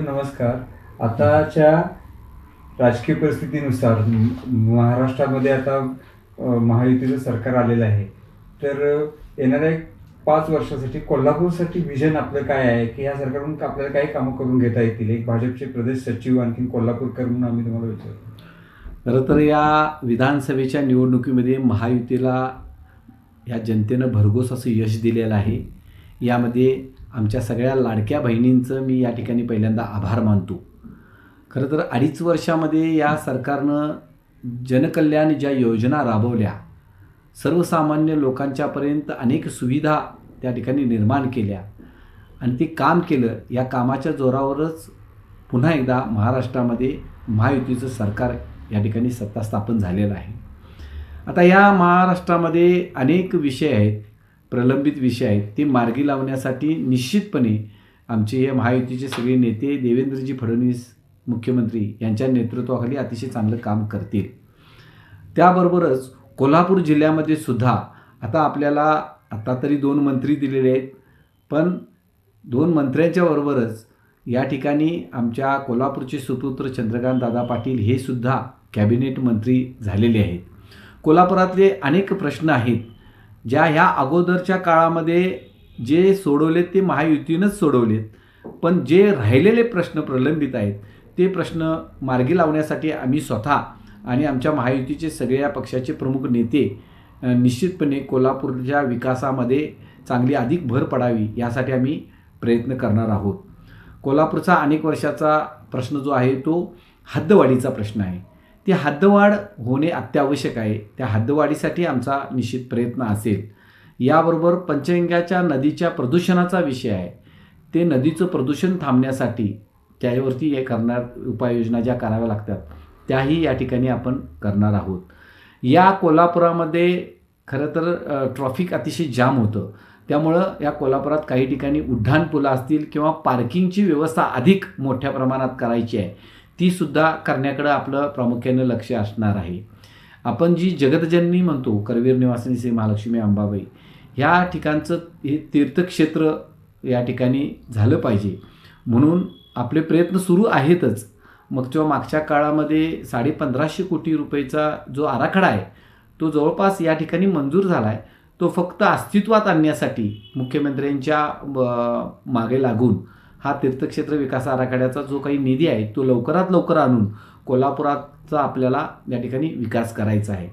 नमस्कार आताच्या राजकीय परिस्थितीनुसार महाराष्ट्रामध्ये आता महायुतीचं सरकार आलेलं आहे. तर येणाऱ्या एक पाच वर्षासाठी कोल्हापूरसाठी विजन आपलं काय आहे? की ह्या सरकारकडून आपल्याला काही कामं करून घेता येतील? एक भाजपचे प्रदेश सचिव आणखी कोल्हापूरकर म्हणून आम्ही तुम्हाला विचारतो. खरं तर या विधानसभेच्या निवडणुकीमध्ये महायुतीला या जनतेनं भरघोस असं यश दिलेलं आहे. यामध्ये आमच्या सगळ्या लाडक्या बहिणींचं मी या ठिकाणी पहिल्यांदा आभार मानतो. खरं तर अडीच वर्षामध्ये या सरकारनं जनकल्याण ज्या योजना राबवल्या सर्वसामान्य लोकांच्यापर्यंत अनेक सुविधा त्या ठिकाणी निर्माण केल्या आणि ते काम केलं या कामाच्या जोरावरच पुन्हा एकदा महाराष्ट्रामध्ये महायुतीचं सरकार या ठिकाणी सत्ता स्थापन झालेलं आहे. आता या महाराष्ट्रामध्ये अनेक विषय आहेत. प्रलंबित विषय आहेत ते मार्गी लावण्यासाठी निश्चितपणे आमचे हे महायुतीचे सगळे नेते देवेंद्रजी फडणवीस मुख्यमंत्री यांच्या नेतृत्वाखाली अतिशय चांगलं काम करतील. त्याबरोबरच कोल्हापूर जिल्ह्यामध्ये सुद्धा आता आपल्याला आता तरी दोन मंत्री दिलेले आहेत पण दोन मंत्र्यांच्या बरोबरच या ठिकाणी आमच्या कोल्हापूरचे सुपुत्र चंद्रकांत दादा पाटील हे सुद्धा कॅबिनेट मंत्री झालेले आहेत. कोल्हापुरातले अनेक प्रश्न आहेत ज्या ह्या अगोदरच्या काळामध्ये जे सोडवलेत ते महायुतीनंच सोडवलेत. पण जे राहिलेले प्रश्न प्रलंबित आहेत ते प्रश्न मार्गी लावण्यासाठी आम्ही स्वतः आणि आमच्या महायुतीचे सगळ्या पक्षाचे प्रमुख नेते निश्चितपणे कोल्हापूरच्या विकासामध्ये चांगली अधिक भर पडावी यासाठी आम्ही प्रयत्न करणार आहोत. कोल्हापूरचा अनेक वर्षाचा प्रश्न जो आहे तो हद्दवाढीचा प्रश्न आहे. ती हद्दवाढ होणे अत्यावश्यक आहे. त्या हद्दवाढीसाठी आमचा निश्चित प्रयत्न असेल. याबरोबर पंचगंगाच्या नदीच्या प्रदूषणाचा विषय आहे. ते नदीचं प्रदूषण थांबण्यासाठी त्यावरती हे करणार उपाययोजना ज्या कराव्या लागतात त्याही या ठिकाणी आपण करणार आहोत. या कोल्हापुरामध्ये खरं तर ट्रॉफिक अतिशय जाम होतं. त्यामुळं या कोल्हापुरात काही ठिकाणी उड्डाणपुलं असतील किंवा पार्किंगची व्यवस्था अधिक मोठ्या प्रमाणात करायची आहे. ती सुद्धा करण्याकडं आपलं प्रामुख्यानं लक्ष असणार आहे. आपण जी जगतजननी म्हणतो करवीर निवासिनी श्री महालक्ष्मी अंबाबाई ह्या ठिकाणचं हे तीर्थक्षेत्र या ठिकाणी झालं पाहिजे. म्हणून आपले प्रयत्न सुरू आहेतच. मग जेव्हा मागच्या काळामध्ये साडे पंधराशे कोटी रुपयेचा जो आराखडा आहे तो जवळपास या ठिकाणी मंजूर झाला आहे तो फक्त अस्तित्वात आणण्यासाठी मुख्यमंत्र्यांच्या मागे लागून हा तीर्थक्षेत्र विकास आराखड्याचा जो काही निधी आहे तो लवकरात लवकर आणून कोल्हापुराचा आपल्याला या ठिकाणी विकास करायचा आहे.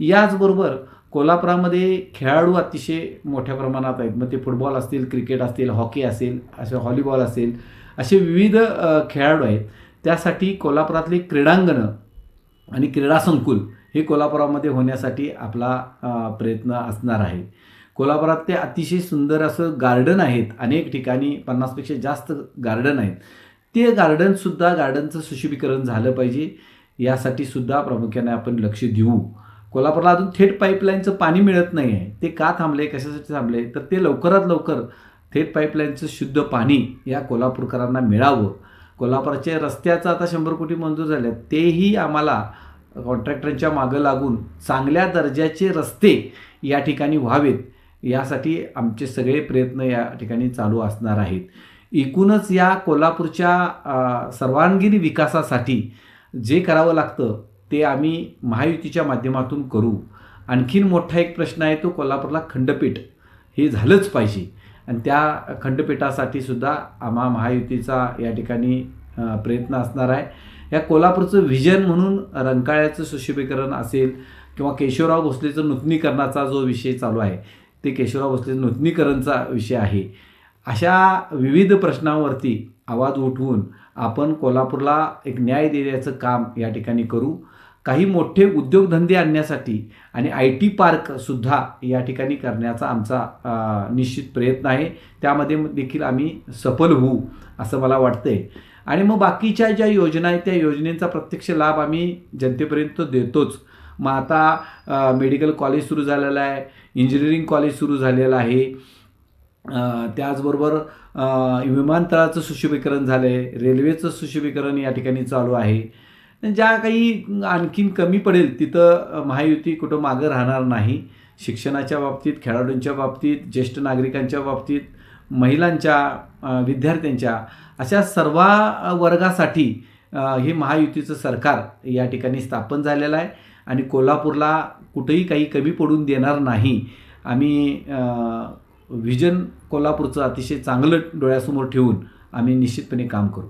याचबरोबर कोल्हापुरामध्ये खेळाडू अतिशय मोठ्या प्रमाणात आहेत. मग ते फुटबॉल असतील क्रिकेट असतील हॉकी असेल असे हॉलीबॉल असेल असे विविध खेळाडू आहेत. त्यासाठी कोल्हापुरातली क्रीडांगणं आणि क्रीडा संकुल हे कोल्हापुरामध्ये होण्यासाठी आपला प्रयत्न असणार आहे. कोल्हापुरात ते अतिशय सुंदर असं गार्डन आहेत. अनेक ठिकाणी पन्नासपेक्षा जास्त गार्डन आहेत. ते गार्डनसुद्धा गार्डनचं सुशोभीकरण झालं पाहिजे. यासाठी सुद्धा प्रामुख्याने आपण लक्ष देऊ. कोल्हापूरला अजून थेट पाईपलाईनचं पाणी मिळत नाही आहे ते का थांबले कशासाठी थांबले तर ते लवकरात लवकर थेट पाईपलाईनचं शुद्ध पाणी या कोल्हापूरकरांना मिळावं. कोल्हापूरच्या रस्त्याचं आता शंभर कोटी मंजूर झाले तेही आम्हाला कॉन्ट्रॅक्टरांच्या मागं लागून चांगल्या दर्जाचे रस्ते या ठिकाणी व्हावेत. यासाठी आमचे सगळे प्रयत्न या ठिकाणी चालू असणार आहेत. एकूणच या कोल्हापूरच्या सर्वांगीण विकासासाठी जे करावं लागतं ते आम्ही महायुतीच्या माध्यमातून करू. आणखीन मोठा एक प्रश्न आहे तो कोल्हापूरला खंडपीठ. हे झालंच पाहिजे. आणि त्या खंडपीठासाठी सुद्धा आम्हा महायुतीचा या ठिकाणी प्रयत्न असणार आहे. या कोल्हापूरचं व्हिजन म्हणून रंकाळ्याचं सुशोभीकरण असेल किंवा केशवराव भोसलेचं नूतनीकरणाचा जो विषय चालू आहे ते केशवराव भोसले नूतनीकरणचा विषय आहे. अशा विविध प्रश्नांवरती आवाज उठवून आपण कोल्हापूरला एक न्याय देण्याचं काम या ठिकाणी करू. काही मोठे उद्योगधंदे आणण्यासाठी आणि आय टी पार्कसुद्धा या ठिकाणी करण्याचा आमचा निश्चित प्रयत्न आहे. त्यामध्ये देखील आम्ही सफल होऊ असं मला वाटतंय. आणि मग बाकीच्या ज्या योजना आहेत त्या योजनेचा प्रत्यक्ष लाभ आम्ही जनतेपर्यंत देतोच. मग आता मेडिकल कॉलेज सुरू झालेलं आहे इंजिनिअरिंग कॉलेज सुरू झालेलं आहे. त्याचबरोबर विमानतळाचं सुशोभीकरण झालं आहे रेल्वेचं सुशोभीकरण या ठिकाणी चालू आहे. ज्या काही आणखीन कमी पडेल तिथं महायुती कुठं मागं राहणार नाही. शिक्षणाच्या बाबतीत खेळाडूंच्या बाबतीत ज्येष्ठ नागरिकांच्या बाबतीत महिलांच्या विद्यार्थ्यांच्या अशा सर्व वर्गासाठी हे महायुतीचं सरकार या ठिकाणी स्थापन झालेलं आहे. आणि कोल्हापूरला कुठेही काही कमी पडून देणार नाही. आम्ही व्हिजन कोल्हापूरचं अतिशय चांगलं डोळ्यासमोर ठेवून आम्ही निश्चितपणे काम करू.